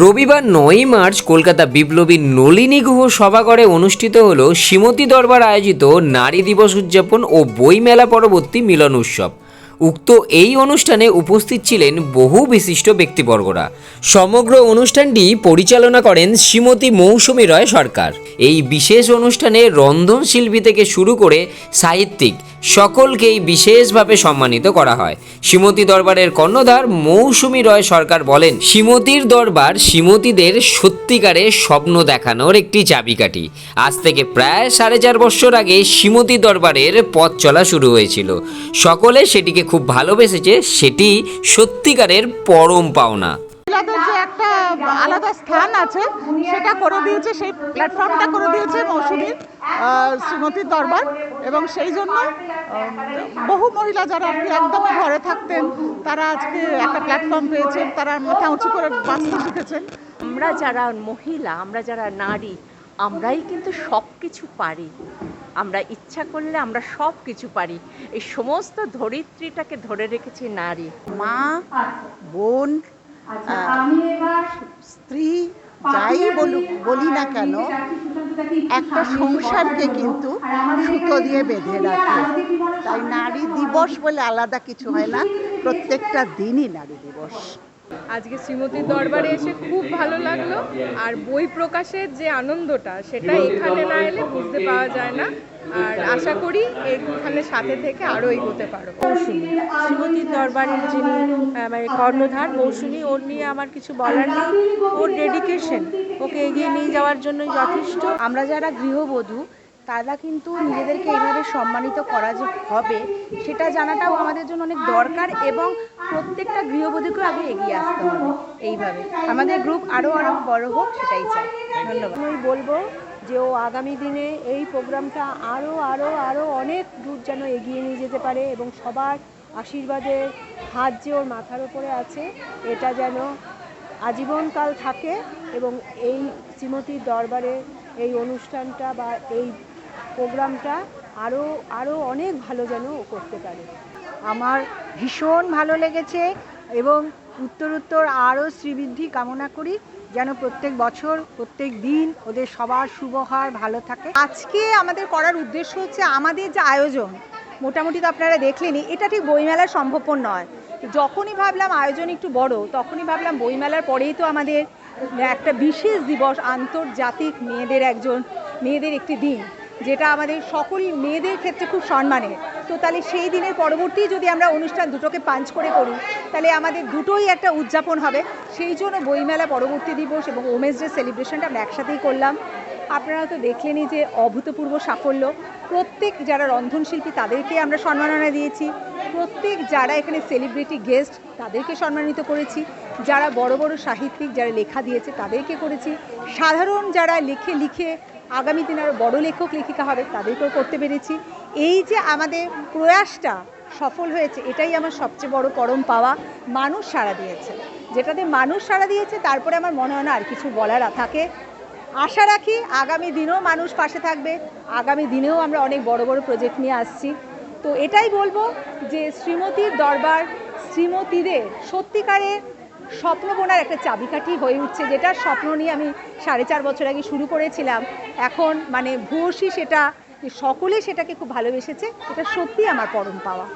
রবিবার নয়ই মার্চ কলকাতা বিপ্লবী নলিনী গুহ সভাঘরে অনুষ্ঠিত হল শ্রীমতী দরবার আয়োজিত নারী দিবস উদযাপন ও বইমেলা পরবর্তী মিলন উৎসব। উক্ত এই অনুষ্ঠানে উপস্থিত ছিলেন বহু বিশিষ্ট ব্যক্তিবর্গরা। সমগ্র অনুষ্ঠানটি পরিচালনা করেন শ্রীমতী মৌসুমী রয় সরকার। এই বিশেষ অনুষ্ঠানে রন্ধনশিল্পী থেকে শুরু করে সাহিত্যিক সকলকেই বিশেষভাবে সম্মানিত করা হয়। শ্রীমতী দরবারের কর্ণধার মৌসুমী রয় সরকার বলেন, শ্রীমতীর দরবার শ্রীমতীদের সত্যিকারের স্বপ্ন দেখানোর একটি চাবিকাঠি। আজ থেকে প্রায় সাড়ে চার বছর আগে শ্রীমতী দরবারের পথ চলা শুরু হয়েছিল। সকলে সেটিকে খুব ভালোবেসেছে সেটি সত্যিকারের পরম পাওনা। মহিলাদের যে একটা আলাদা স্থান আছে সেটা করে দিয়েছে সেই প্ল্যাটফর্মটা করে দিয়েছে মৌসুমীর শ্রীমতীর দরবার এবং সেই জন্য বহু মহিলা যারা আর কি একদমই ঘরে থাকতেন তারা আজকে একটা প্ল্যাটফর্ম পেয়েছেন তারা মাথা উঁচু করে বাঁচতে শিখেছেন। আমরা যারা মহিলা আমরা যারা নারী আমরাই কিন্তু সব কিছু পারি। আমরা ইচ্ছা করলে আমরা সব কিছু পারি। এই সমস্ত ধরিত্রীটাকে ধরে রেখেছে নারী। মা, বোন স্ত্রী, যাই বলুক, বলি না কেন, একটা সংসারকে কিন্তু সুতো দিয়ে বেঁধে রাখে। তাই নারী দিবস বলে আলাদা কিছু হয় না, প্রত্যেকটা দিনই নারী দিবস। আজকে শ্রীমতীর দরবারে এসে খুব ভালো লাগল আর বই প্রকাশের যে আনন্দটা সেটা এখানে না এলে বুঝতে পাওয়া যায় না। আর আশা করি এখানে সাথে থেকে আরও এগোতে পারব মৌসুমি শ্রীমতীর দরবারের যিনি মানে কর্ণধার মৌসুমি ওর নিয়ে আমার কিছু বলার নেই। ওর ডেডিকেশন ওকে এগিয়ে নিয়ে যাওয়ার জন্য যথেষ্ট। আমরা যারা গৃহবধূ তারা কিন্তু নিজেদেরকে এইভাবে সম্মানিত করা যে হবে সেটা জানাটাও আমাদের জন্য অনেক দরকার এবং প্রত্যেকটা গৃহবধূকেও আগে এগিয়ে আসতে হবে এইভাবে। আমাদের গ্রুপ আরও আরও বড় হোক সেটাই চাই। ধন্যবাদ। আমি বলব যে ও আগামী দিনে এই প্রোগ্রামটা আরও আরও আরও অনেক দূর যেন এগিয়ে নিয়ে যেতে পারে এবং সবার আশীর্বাদের হাত যে ওর মাথার উপরে আছে এটা যেন আজীবনকাল থাকে এবং এই শ্রীমতীর দরবারে এই অনুষ্ঠানটা বা এই প্রোগ্রামটা আরও আরও অনেক ভালো যেন করতে পারে। আমার ভীষণ ভালো লেগেছে এবং উত্তরোত্তর আরও শ্রীবৃদ্ধি কামনা করি যেন প্রত্যেক বছর, প্রত্যেক দিন ওদের সবার শুভ হয়, ভালো থাকে। আজকে আমাদের করার উদ্দেশ্য হচ্ছে আমাদের যে আয়োজন, মোটামুটি তো আপনারা দেখলেনই, এটা ঠিক বইমেলা সম্ভবপর নয়। যখনই ভাবলাম আয়োজন একটু বড়, তখনই ভাবলাম বইমেলার পরেই তো আমাদের একটা বিশেষ দিবস, আন্তর্জাতিক মেয়েদের একজন, মেয়েদের একটি দিন। যেটা আমাদের সকল মেয়েদের ক্ষেত্রে খুব সম্মানের। তো তাহলে সেই দিনের পরবর্তী যদি আমরা অনুষ্ঠান দুটোকে পাঞ্চ করে করি, তাহলে আমাদের দুটোই একটা উদযাপন হবে। সেই জন্য বইমেলা পরবর্তী দিবস এবং ওমেন্স ডে সেলিব্রেশনটা আমরা একসাথেই করলাম। আপনারা তো দেখলেনই যে অভূতপূর্ব সাফল্য। প্রত্যেক যারা রন্ধনশিল্পী, তাদেরকে আমরা সম্মাননা দিয়েছি। প্রত্যেক যারা এখানে সেলিব্রিটি গেস্ট তাদেরকে সম্মানিত করেছি। যারা বড় বড় সাহিত্যিক, যারা লেখা দিয়েছে, তাদেরকে করেছি। সাধারণ যারা লিখে লিখে আগামী দিনে আরও বড় লেখক, লেখিকা হবে, তাদেরকেও করতে পেরেছি। এই যে আমাদের প্রয়াসটা সফল হয়েছে, এটাই আমার সবচেয়ে বড় পরম পাওয়া মানুষ সাড়া দিয়েছে। যেটাতে মানুষ সাড়া দিয়েছে, তারপরে আমার মনে হয় না আর কিছু বলার থাকে। আশা রাখি আগামী দিনেও মানুষ পাশে থাকবে, আগামী দিনেও আমরা অনেক বড় বড় প্রজেক্ট নিয়ে আসছি। তো এটাই বলব যে শ্রীমতীর দরবার, শ্রীমতীদের সত্যিকারের স্বপ্ন বোনার একটা চাবিকাঠি হয়ে উঠছে, যেটা স্বপ্ন নিয়ে আমি সাড়ে চার বছর আগে শুরু করেছিলাম। এখন মানে ভূয়সী সেটা, সকলে সেটাকে খুব ভালোবেসেছে, এটা সত্যি আমার পরম পাওয়া।